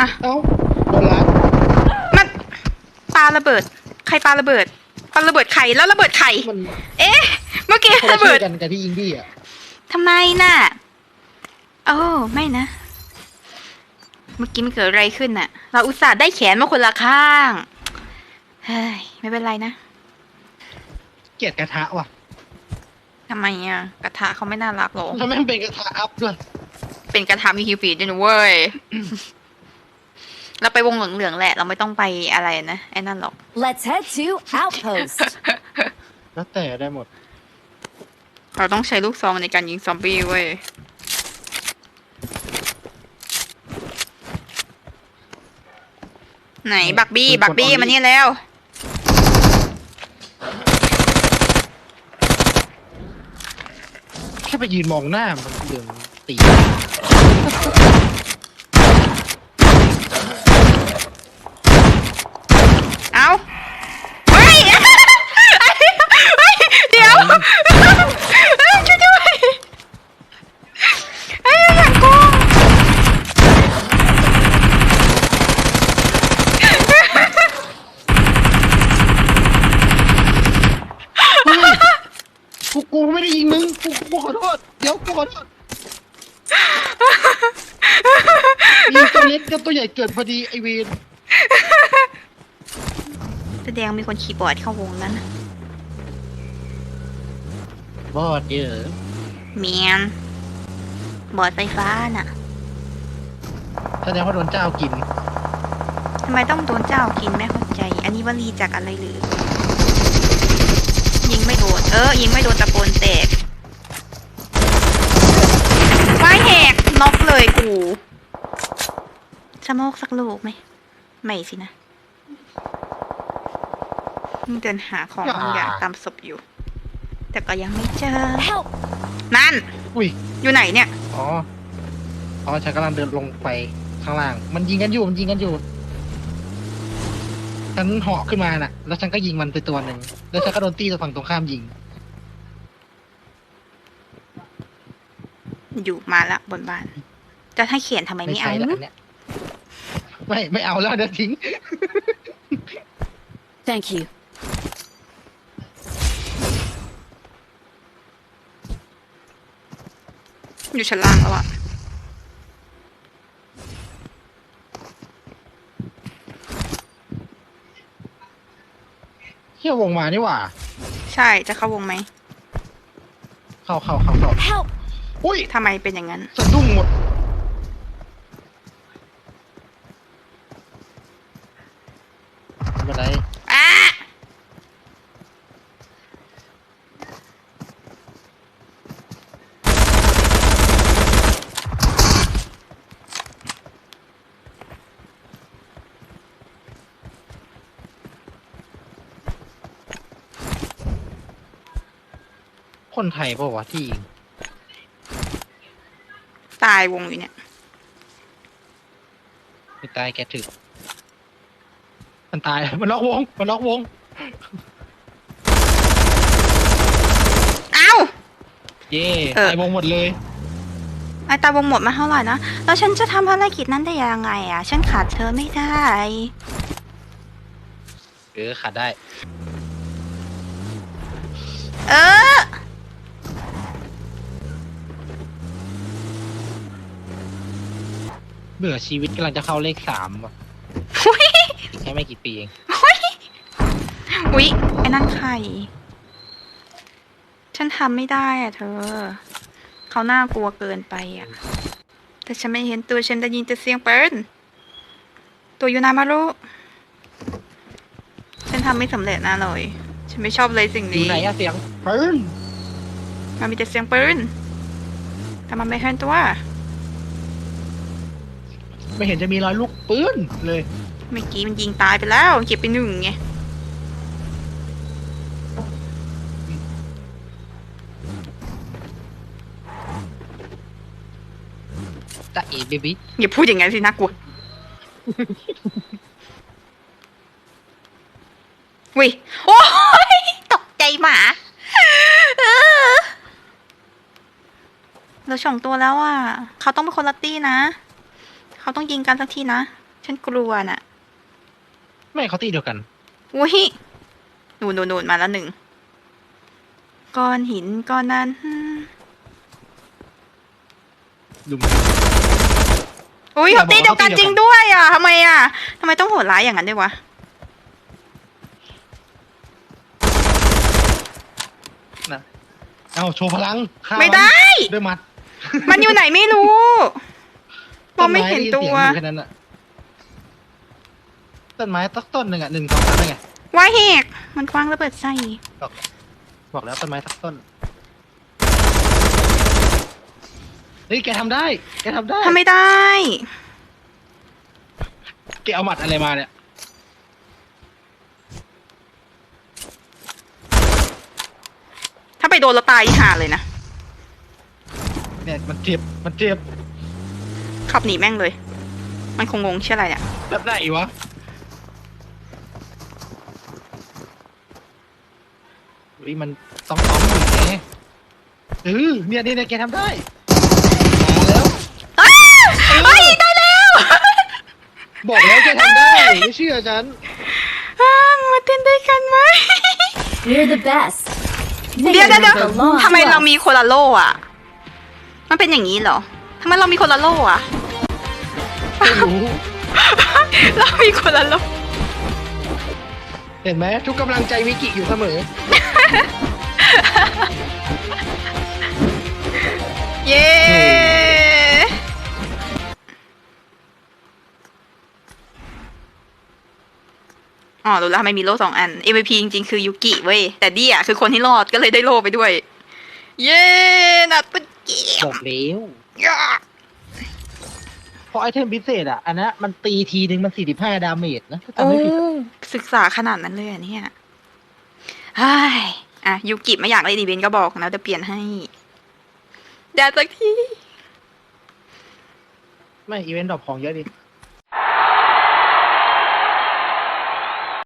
ฮะ เอ้าโดนลัดมันปาระเบิด ใครปาระเบิดปาระเบิดใครแล้วระเบิดใครมันเอ๊ะ เมื่อกี้คนละระเบิชื่ดอกันกับที่ยิงดี้อะทำไมน่ะ โอ้ไม่นะ เมื่อกี้มันเกิดอะไรขึ้นน่ะ เราอุตส่าห์ได้แขนมาคนละข้าง เฮ้ย ไม่เป็นไรนะเกลียดกระทะว่ะทำไมอะ กระทะเขาไม่น่ารักหรอทำไมมันเป็นกระทะอัพด้วยเป็นกระทะมีฮิวฟีดด้วยนะเว้ย เราไปวงเหลืองๆแหละ เราไม่ต้องไปอะไรนะไอ้นั่นหรอก Let's head to Outpost. แล้วแต่ได้หมด เราต้องใช้ลูกซองในการยิงซอมบี้เว้ย ไหนบักบี้ บักบี้มานี่แล้ว แค่ไปยืนมองหน้ามันเดืองตี เอาเฮ้ย เฮ้ย เดี๋ยวเฮ้ยช่วยด้วยเฮ้ยหลังกู กูกูไม่ได้ยิงมึงกูกูขอโทษเดี๋ยวกู ขอโทษยิงตัวเล็กกับตัวใหญ่เกิดพอดีไอเวนแสดงมีคนขี่บอร์ดเข้าวงนั้นน่ะบอดเยอะเมียนบอร์ดไฟฟ้าน่ะแสดงว่าโดนเจ้ากิน ทำไมต้องโดนเจ้ากินไม่เข้าใจ อันนี้วลีจากอะไรหรือ ยิงไม่โดน เออ ยิงไม่โดนตะโกนแตกไฟแหก น็อกเลยกูสโมกสักลูกไหม ไม่สินะเดินหาของบางอย่างตามศพอยู่ แต่ก็ยังไม่เจอ นั่น อุ้ย อยู่ไหนเนี่ย อ๋อ อ๋อ ฉันกำลังเดินลงไปข้างล่าง มันยิงกันอยู่ มันยิงกันอยู่ ฉันเหาะขึ้นมาน่ะ แล้วฉันก็ยิงมันไปตัวหนึ่ง แล้วฉันก็โดนตีจากฝั่งตรงข้ามยิง อยู่มาละบนบ้าน จะให้เขียนทำไมไม่ไม่เอาใช่แล้วอันเนี้ยไม่ไม่เอาแล้วเดี๋ยวทิ้ง Thank you. อยู่ชั้นล่างแล้วอะเที่ยววงมานี่หว่า ใช่จะเข้าวงไหมเข้าเข้าเข้าเข้า Help! อุ้ยทำไมเป็นอย่างนั้น สะดุ้งหมด ไม่เป็นไรอ้าคนไทยเปล่าวะที่ยิง ตายวงอยู่เนี่ย ไม่ตายแกถึกมันตาย มันล็อกวง มันล็อกวง เอ้า เย่เออ ตายวงหมดเลย ไอตาวงหมดมาเท่าไหร่นะ แล้วฉันจะทำภารกิจนั้นได้ยังไงอะฉันขาดเธอไม่ได้ เออขาดได้ เออ เบื่อชีวิตกำลังจะเข้าเลขสามว่ะอุ๊ยอีกแค่ไม่กี่ปีเองอุ๊ยไอ้นั่นใคร ฉันทำไม่ได้อะเธอ เขาน่ากลัวเกินไปอะแต่ฉันไม่เห็นตัวฉันได้ยินแต่เสียงปืนตัวอยู่นามารุฉันทำไม่สำเร็จนะเลย ฉันไม่ชอบเลยสิ่งอยู่นี้ไหนอะเสียงปืนมันมีแต่เสียงปืนแต่มันไม่เห็นตัว ไม่เห็นจะมีรอยลูกปืนเลย เมื่อกี้มันยิงตายไปแล้วเก็บไปหนึ่งไงตาเอ๋เบบี้อย่าพูดอย่างนั้นสิน่ากลัววิโอ้ยตกใจหมาเออเราสองตัวแล้วอะ เขาต้องเป็นคนละตี้นะ เขาต้องยิงกันสักทีนะ ฉันกลัวน่ะ ไม่เขาตีเดียวกัน อุ้ยหนูนหนูนหนูนมาแล้วหนึ่ง ก้อนหินก้อนนั้นอืมลุมอุ้ยอย่าเขาตีเดียวกันบอกว่าเขาตีจริงด้วยอะทำไมอะทำไมต้องโหดร้ายอย่างนั้นด้วยวะ นะเอาโชว์พลังฆ่าไม่ได้นด้วยมัด มันอยู่ไหนไม่รู้ มองไม่เห็นตัว ต้นไม้ได้ยิเสียงอยู่แค่นั้นอะต้นไม้ตักต้นหนึ่งอะหนึ่งสองสามได้ไงว่าเหกมันคว้างระเบิดใส่บอกบอกแล้วต้นไม้ตักต้นเฮ้ยแกทำได้ แกทำได้ ทำไม่ได้ แกเอาหมัดอะไรมาเนี่ย ถ้าไปโดนเราตายอีห่าเลยนะ เนี่ยมันเจ็บ มันเจ็บ ขับหนีแม่งเลย มันคงงงเชื่ออะไรเนี่ยแบบไหนวะเฮ้ยมันต้องซ้อมอยู่แกเออเนี่ยเนี่ยเนี่ยแกทำได้มาแล้วอ้าเฮ้ยได้แล้วบอกแล้วแกทำได้ไม่เชื่อฉันอ้ามาเต้นด้วยกันไหม We're the best. เดี๋ยวเดี๋ยวเดี๋ยว Victory belongs ทำไม to เรา us. มีโคนละโล่อะมันเป็นอย่างนี้เหรอทำไมเรามีโคนละโล่อะ ไม่รู้เรามีโคนละโล่เห็นไหมทุกกำลังใจวิกิอยู่เสมอ เย้อ๋อรู้แล้วทำไมมีโล่สองอัน MVP จริงๆ คือยูกิเว้ย แต่ดี้อะคือคนที่รอดก็เลยได้โล่ไปด้วย เย้นัดปุ๊ดเกียบอกแล้วย่าเพ ราะไอเทมพิเศษอะ อันนั้นมันตีทีนึงมันสี่สิบห้าดาเมจนะถ้าโอ้จำไม่ผิดศึกษาขนาดนั้นเลยเหรอะเนี่ยเฮ้ยอะยูกิไม่อยากเล่นอีเวนต์ก็บอกนะจะเปลี่ยนให้เดี๋ยวสักที ไม่อีเวนต์ดรอปของเยอะดิ